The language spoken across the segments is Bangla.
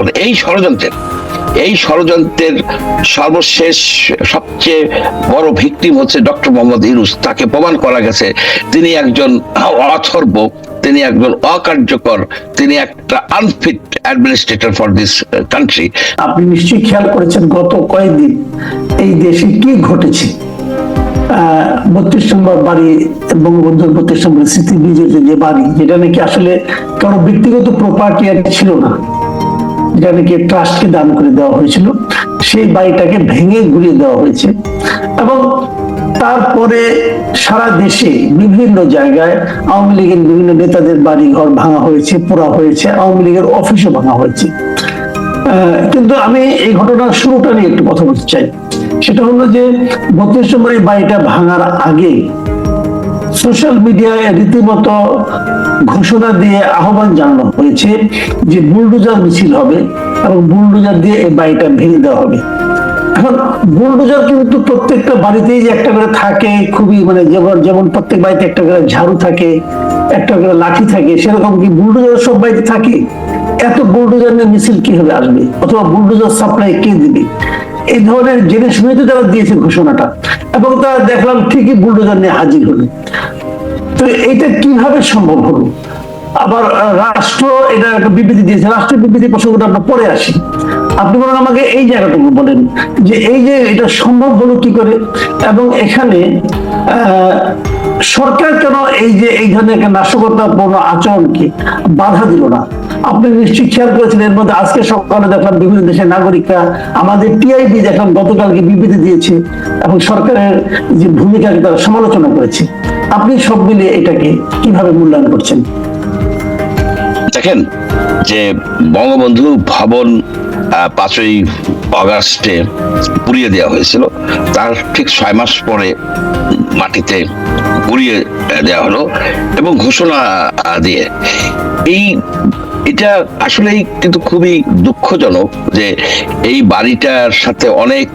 বলে এই ষড়যন্ত্রের এই ষড়যন্ত্রের সর্বশেষ সবচেয়ে বড় ভিকটিম হচ্ছে ডক্টর মোহাম্মদ ইউনুস। তাকে প্রমাণ করা গেছে, তিনি একজন অথর্ব, তিনি একজন অকার্যকর, তিনি একটা unfit administrator for this country আপনি নিশ্চয়ই খেয়াল করেছেন গত কয়েকদিন এই দেশে কি ঘটেছে। বত্রিশ নম্বর বাড়ি, বঙ্গবন্ধুর বত্রিশ নম্বর স্মৃতি যে বাড়ি, যেটা নাকি আসলে কারও ব্যক্তিগত প্রপার্টি আর ছিল না। যেটা নাকি ট্রাস্টকে দান করে দেওয়া হয়েছিল, সেই বাড়িটাকে ভেঙে ঘুরিয়ে দেওয়া হয়েছে এবং তারপরে সারা দেশে বিভিন্ন জায়গায় আওয়ামী লীগের বিভিন্ন নেতাদের বাড়ি ঘর ভাঙা হয়েছে, পোড়া হয়েছে, আওয়ামী লীগের অফিসও ভাঙা হয়েছে। কিন্তু আমি এই ঘটনার শুরুটা নিয়ে একটু কথা বলতে চাই। সেটা হলো যে বত্রিশ নম্বর এই বাড়িটা ভাঙার আগে সোশ্যাল মিডিয়ায় রীতিমতো ঘোষণা দিয়ে আহ্বান জানানো হয়েছে যে বুলডোজার মিছিল হবে এবং বুলডোজার দিয়ে এই বাড়িটা ভেঙে দেওয়া হবে। এখন বুলডোজার কিন্তু প্রত্যেকটা বাড়িতেই যে একটা করে থাকে, খুবই মানে যেমন যেমন প্রত্যেক বাড়িতে একটা করে ঝাড়ু থাকে, একটা করে লাঠি থাকে, সেরকম কি বুলডোজার সব বাড়িতে থাকে? এত বুলডোজার নিয়ে মিছিল কি কীভাবে আসবে? অথবা বুলডোজার সাপ্লাই কে দিবে? এই ধরনের জেনে শুনে তো তারা দিয়েছে ঘোষণাটা। এবং তারা দেখলাম ঠিকই বুলডোজার নিয়ে হাজির হলো। তো এটা কীভাবে সম্ভব হলো? আবার রাষ্ট্র এটা একটা বিবৃতি দিয়েছে। রাষ্ট্রের বিবৃতি প্রসঙ্গটা আমরা পরে আসি। আপনি বলেন আমাকে এই জায়গাটুকু বলেন যে এই যে এটা সম্ভব হলো কি করে? এবং এখানে সরকার কেন এই যে এই ধরনের একটা নাশকতাপূর্ণ আচরণকে বাধা দিল না? আপনি নিশ্চয়ই খেয়াল করেছেন, এর মধ্যে আজকে সকালে দেখলাম বিভিন্ন দেশের নাগরিকরা আমাদের টিআইবি দেখলাম গতকালকে বিবৃতি দিয়েছে এবং সরকারের যে ভূমিকাকে তারা সমালোচনা করেছে। আপনি সব মিলিয়ে এটাকে কীভাবে মূল্যায়ন করছেন? দেখেন যে বঙ্গবন্ধু ভবন পাঁচই অগাস্টে পুড়িয়ে দেওয়া হয়েছিল। তার ঠিক ছয় মাস পরে মাটিতে পুড়িয়ে দেওয়া হলো এবং ঘোষণা দিয়ে। এই, এটা আসলেই কিন্তু খুবই দুঃখজনক যে এই বাড়িটার সাথে অনেক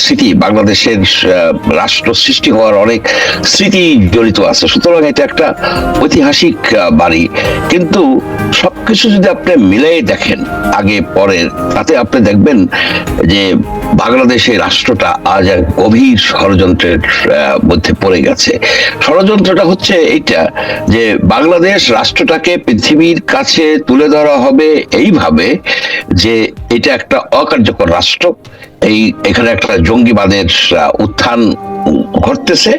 স্মৃতি, বাংলাদেশের রাষ্ট্র সৃষ্টি হওয়ার অনেক স্মৃতি জড়িত আছে। সুতরাং এটা একটা ঐতিহাসিক বাড়ি। কিন্তু সবকিছু যদি আপনি মিলাই দেখেন আগে পরের তাতে আপনি দেখবেন যে বাংলাদেশের রাষ্ট্রটা আজ এক গভীর ষড়যন্ত্রের মধ্যে পড়ে গেছে। ষড়যন্ত্রটা হচ্ছে এইটা যে বাংলাদেশ রাষ্ট্রটাকে পৃথিবীর কাছে তুলে ধরা হবে এইভাবে যে এটা একটা অকার্যকর রাষ্ট্র। এই, এখানে একটা জঙ্গিবাদের উত্থান ঘটতেছে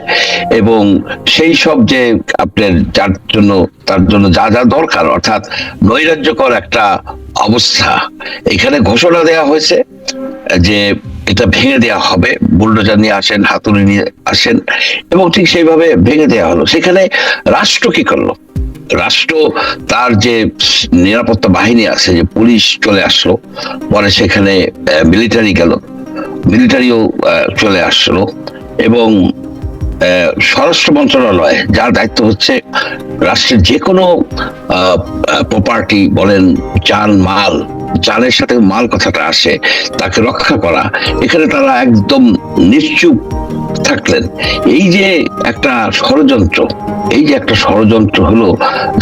এবং সেই সব যে আপনার যার জন্য, তার জন্য যা যা দরকার, অর্থাৎ নৈরাজ্যকর একটা অবস্থা। এখানে ঘোষণা দেওয়া হয়েছে যে এটা ভেঙে দেওয়া হবে। বুলডোজার নিয়ে আসেন, হাতুড়ি নিয়ে আসেন এবং ঠিক সেইভাবে ভেঙে দেওয়া হলো। সেখানে রাষ্ট্র কি করল? রাষ্ট্র তার যে নিরাপত্তা বাহিনী আছে, যে পুলিশ চলে আসলো, পরে সেখানে মিলিটারি গেল। মিলিটারিও চলে আসলো এবং স্বরাষ্ট্র মন্ত্রণালয়, যার দায়িত্ব হচ্ছে রাষ্ট্রের যে কোনো প্রপার্টি বলেন যান মাল যানের সাথে মাল কথাটা আসে, তাকে রক্ষা করা, এখানে তারা একদম নিশ্চুপ থাকলেন। এই যে একটা ষড়যন্ত্র, এই যে একটা ষড়যন্ত্র হলো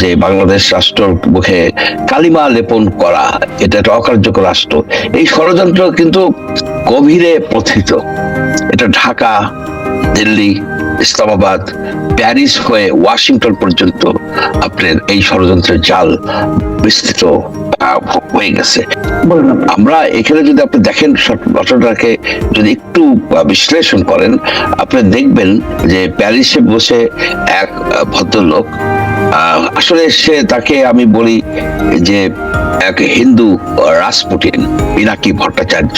যে বাংলাদেশ রাষ্ট্রের মুখে কালিমা লেপন করা, এটা একটা অকার্যকর রাষ্ট্র, এই ষড়যন্ত্র কিন্তু গভীরে প্রথিত এটা ঢাকা দিল্লি, ইসলামাবাদ, প্যারিস হয়ে ওয়াশিংটন পর্যন্ত আপনার এই ষড়যন্ত্রের জাল বিস্তৃত হয়ে গেছে। আমরা এখানে যদি আপনি দেখেন ঘটনাটাকে যদি একটু বিশ্লেষণ করেন, আপনি দেখবেন যে প্যারিসে বসে এক ভদ্রলোক আসলে সে তাকে আমি বলি যে এক হিন্দু রাসপুটিন পিনাকি ভট্টাচার্য।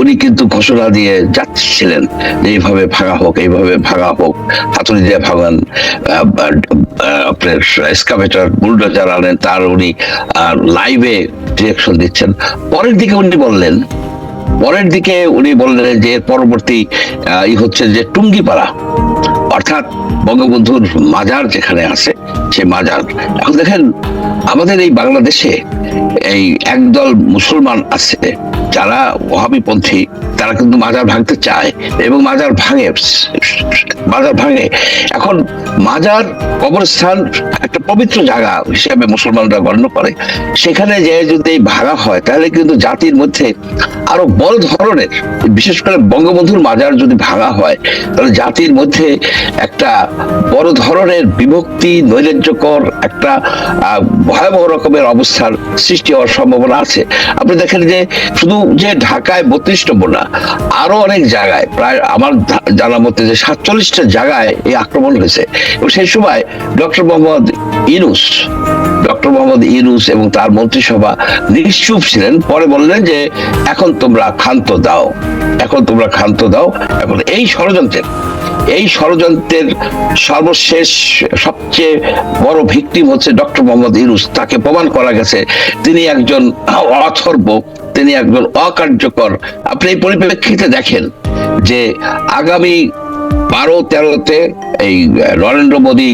উনি কিন্তু ঘোষণা দিয়ে যাচ্ছিলেন যে এইভাবে ভাঙা হোক, এইভাবে ভাঙা হোক। হাতুড়ি দিয়ে ভাঙান আপনার এসকাভেটার বুলডোজার আনেন, তার উনি লাইভে ডিরেকশন দিচ্ছেন। পরের দিকে উনি বললেন, পরের দিকে উনি বললেন যে পরবর্তী ই হচ্ছে যে টুঙ্গিপাড়া। অর্থাৎ বঙ্গবন্ধুর মাজার যেখানে আছে সে মাজার। এখন দেখেন আমাদের এই বাংলাদেশে এই একদল মুসলমান আছে, যারা ওহাবিপন্থী তারা কিন্তু মাজার ভাঙতে চায় এবং মাজার ভাঙে। মাজার ভাঙে। এখন মাজার কবরস্থান একটা পবিত্র জায়গা হিসেবে মুসলমানরা গণ্য করে। সেখানে যে যদি ভাঙা হয়, তাহলে কিন্তু জাতির মধ্যে আরও বড় ধরনের, বিশেষ করে বঙ্গবন্ধুর মাজার যদি ভাঙা হয়, তাহলে জাতির মধ্যে একটা বড় ধরনের বিভক্তি, নৈরাজ্যকর, একটা ভয়াবহ রকমের অবস্থার সৃষ্টি হওয়ার সম্ভাবনা আছে। আপনি দেখেন যে শুধু যে ঢাকায় বত্রিশ নম্বর না, আরও অনেক জায়গায়, প্রায় আমার জানা মতে যে সাতচল্লিশটা জায়গায় এই আক্রমণ হয়েছে। এবং সেই সময় ডক্টর মোহাম্মদ ইনুস ডক্টর মোহাম্মদ ইনুস এবং তার মন্ত্রিসভা নিশ্চুপ ছিলেন। পরে বললেন যে, এখন তোমরা ক্ষান্ত দাও, এখন তোমরা ক্ষান্ত দাও, এখন এই ষড়যন্ত্রের এই ষড়যন্ত্রের সর্বশেষ সবচেয়ে বড় ভিকটিম হচ্ছে ডক্টর মোহাম্মদ ইউনুস। তাকে প্রমাণ করা গেছে, তিনি একজন অথর্ব তিনি একজন অকার্যকর। আপনি এই পরিপ্রেক্ষিতে দেখেন যে আগামী বারো, তেরোতে এই নরেন্দ্র মোদী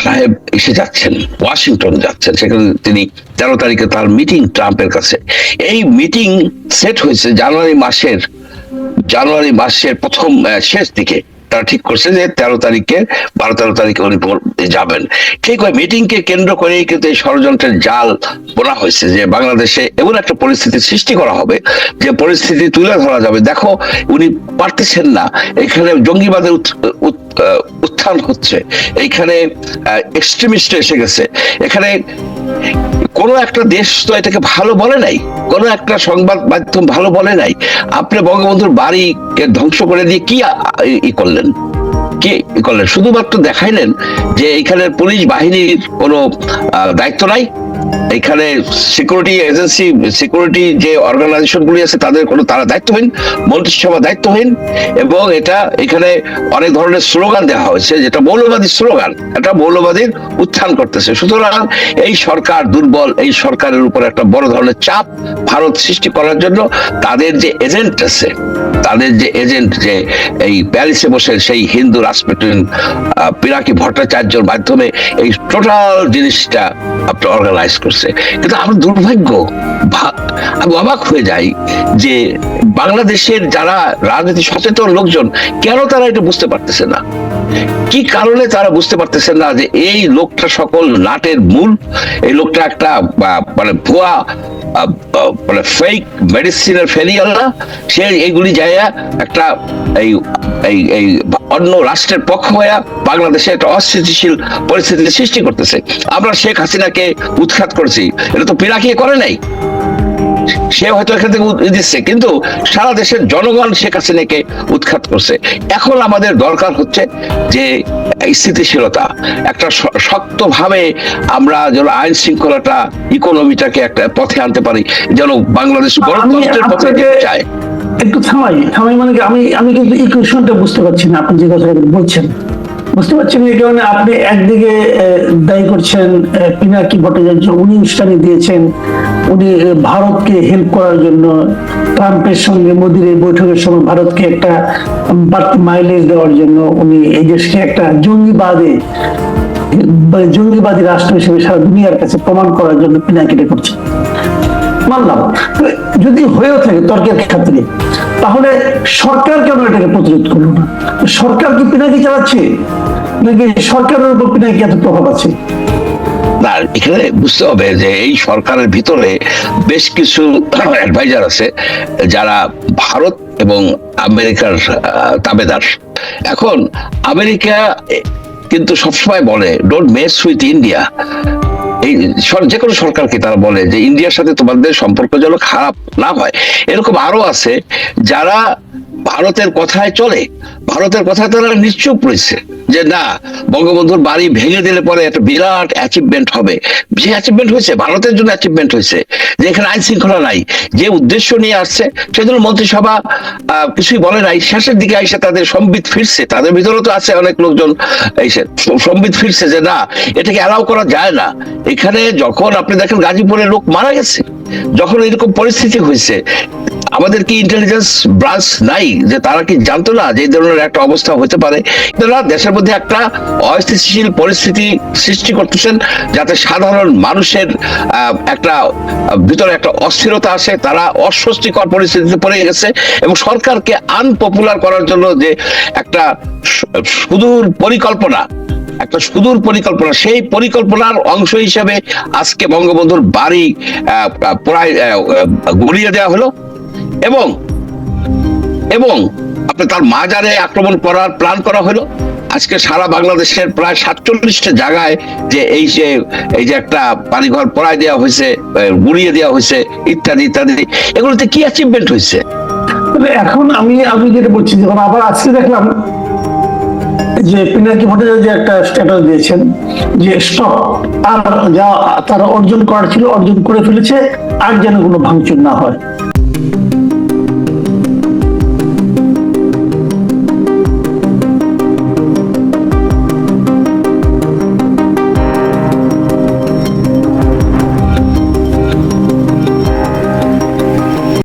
সাহেব এসে যাচ্ছেন, ওয়াশিংটন যাচ্ছেন। সেখানে তিনি তেরো তারিখে তার মিটিং ট্রাম্পের কাছে। এই মিটিং সেট হয়েছে জানুয়ারি মাসের জানুয়ারি মাসের প্রথম শেষ দিকে। তারা ঠিক করছে যে তেরো তারিখে, বারো তেরো তারিখে উনি যাবেন। ঠিক ওই মিটিং কে কেন্দ্র করেই কিন্তু এই ষড়যন্ত্রের জাল বোনা হয়েছে যে বাংলাদেশে এমন একটা পরিস্থিতি সৃষ্টি করা হবে যে পরিস্থিতি তুলে ধরা যাবে। দেখো, উনি পারতেছেন না। এখানে জঙ্গিবাদের উত্থান হচ্ছে। এইখানে এক্সট্রিমিস্ট এসে গেছে। এখানে কোনো একটা দেশ তো এটাকে ভালো বলে নাই। কোনো একটা সংবাদ মাধ্যম ভালো বলে নাই। আপনি বঙ্গবন্ধুর বাড়িকে ধ্বংস করে দিয়ে কি করলেন? কি করলেন? শুধুমাত্র দেখাইলেন যে এখানে পুলিশ বাহিনীর কোনো দায়িত্ব নাই? এখানে সিকিউরিটি এজেন্সি সিকিউরিটি যে আছে, তাদের কোনো, তারা দায়িত্বহীন মন্ত্রিসভা দায়িত্বহীন, এবং এটা এখানে অনেক ধরনের স্লোগান দেওয়া হয়েছে, যেটা মৌলবাদী স্লোগান, এটা মৌলবাদীর উত্থান করতেছে। সুতরাং এই সরকার দুর্বল, এই সরকারের উপর একটা বড় ধরনের চাপ ভারত সৃষ্টি করার জন্য তাদের যে এজেন্ট আছে তাদের যে এজেন্ট যে এই প্যারিসে বসে সেই হিন্দু রাষ্ট্রপতি পিনাকি ভট্টাচার্যর মাধ্যমে এই টোটাল জিনিসটা আপনার অর্গানাইজ করছে। কিন্তু আমার দুর্ভাগ্য আমি অবাক হয়ে যাই যে বাংলাদেশের যারা রাজনীতি সচেতন লোকজন, কেন তারা এটা বুঝতে পারতেছে না? কি কারণে তারা বুঝতে পারতেছেন না যে এই লোকটা সকল নাটের মূল? এই লোকটা একটা মানে ভুয়া মানে ফেক মেডিসিনের ফেলিয়াল্লা সে এইগুলি যাইয়া একটা এই এই এই অন্য রাষ্ট্রের পক্ষ হয়ে বাংলাদেশে একটা অস্থিতিশীল পরিস্থিতির সৃষ্টি করতেছে। আমরা শেখ হাসিনাকে উৎখাত করেছি। এটা তো পিরাকি করে নাই। সে হয়তো এখান থেকে দিচ্ছে কিন্তু সারা দেশের জনগণ শেখ হাসিনাকে উৎখাত করছে। এখন আমাদের দরকার হচ্ছে যে স্থিতিশীলতা একটা শক্তভাবে আমরা যেন আইন শৃঙ্খলাটা ইকোনমিটাকে একটা পথে আনতে পারি যেন বাংলাদেশ গণতন্ত্রের পথে চায়। একটু থামাই থামাই মানে আমি আমি কিন্তু ইকুয়েশনটা বুঝতে পারছি না আপনি যে কথা বলছেন। বুঝতে পারছেন এই কারণে আপনি একদিকে দায়ী করছেন পিনাকি ভট্টাচার্য, উনি উস্কানি দিয়েছেন, উনি ভারতকে হেল্প করার জন্য, ট্রাম্পের সঙ্গে মোদির এই বৈঠকের সময় ভারতকে একটা বাড়তি মাইলেজ দেওয়ার জন্য উনি এই দেশকে একটা জঙ্গিবাদে জঙ্গিবাদী রাষ্ট্র হিসেবে সারা দুনিয়ার কাছে প্রমাণ করার জন্য পিনাকিটা করছে মানলাম। যদি হয়েও থাকে তর্কের ক্ষেত্রে, তাহলে সরকার কেন এটাকে প্রতিরোধ করল না? সরকার কি পিনাকি চালাচ্ছে? নাকি সরকারের উপর পিনাকি এত প্রভাব আছে? এখানে বুঝতে হবে যে এই সরকারের ভিতরে বেশ কিছু অ্যাডভাইজার আছে, যারা ভারত এবং আমেরিকার তাবেদার। এখন আমেরিকা কিন্তু সবসময় বলে ডোন্ট মেস উইথ ইন্ডিয়া এই যে কোনো সরকারকে তারা বলে যে, ইন্ডিয়ার সাথে তোমাদের সম্পর্ক যেন খারাপ না হয়। এরকম আরও আছে যারা ভারতের কথায় চলে, ভারতের কথায় তারা নিশ্চুপ রয়েছে যে না, বঙ্গবন্ধুর বাড়ি ভেঙে দিলে পরে একটা বিরাট অ্যাচিভমেন্ট হবে। যে অ্যাচিভমেন্ট হয়েছে, ভারতের জন্য অ্যাচিভমেন্ট হয়েছে, যে এখানে আইন শৃঙ্খলা নাই, যে উদ্দেশ্য নিয়ে আসছে, সেজন্য মন্ত্রিসভা কিছুই বলে নাই। শেষের দিকে এসে তাদের সম্বিত ফিরছে। তাদের ভিতরে তো আছে অনেক লোকজন এসে সম্বিত ফিরছে যে না, এটাকে অ্যালাউ করা যায় না। এখানে যখন আপনি দেখেন গাজীপুরে লোক মারা গেছে, যখন এরকম পরিস্থিতি হয়েছে আমাদের কি ইন্টেলিজেন্স ব্রাঞ্চ নাই? যে তারা কি জানতো না যে ধরনের একটা অবস্থা হতে পারে? তারা দেশের মধ্যে একটা অস্থিতিশীল পরিস্থিতি সৃষ্টি করতেছেন যাতে সাধারণ মানুষের একটা ভিতরে একটা অস্থিরতা আসে তারা অস্বস্তিকর পরিস্থিতিতে পড়ে গেছে এবং সরকারকে আনপপুলার করার জন্য যে একটা সুদূর পরিকল্পনা একটা সুদূর পরিকল্পনা সেই পরিকল্পনার অংশ হিসাবে আজকে বঙ্গবন্ধুর বাড়ি প্রায় আহ, দেওয়া হলো। এবং এবং আপনি তার মাজারে আক্রমণ করার প্ল্যান করা হলো। আজকে সারা বাংলাদেশের প্রায় সাতচল্লিশটা জায়গায় যে এই যে এই যে একটা বাড়িঘর পড়ায় দেওয়া হয়েছে গুড়িয়ে দেওয়া হয়েছে, ইত্যাদি ইত্যাদি, এগুলোতে কি অ্যাচিভমেন্ট হয়েছে? এখন আমি আমি যেটা বলছি, যখন আবার আজকে দেখলাম যে পিনাকি ভট্টাচার্য যে একটা স্ট্যাটাস দিয়েছেন, যে স্টপ আর যা তারা অর্জন করার ছিল, অর্জন করে ফেলেছে, আর যেন কোনো ভাঙচুর না হয়।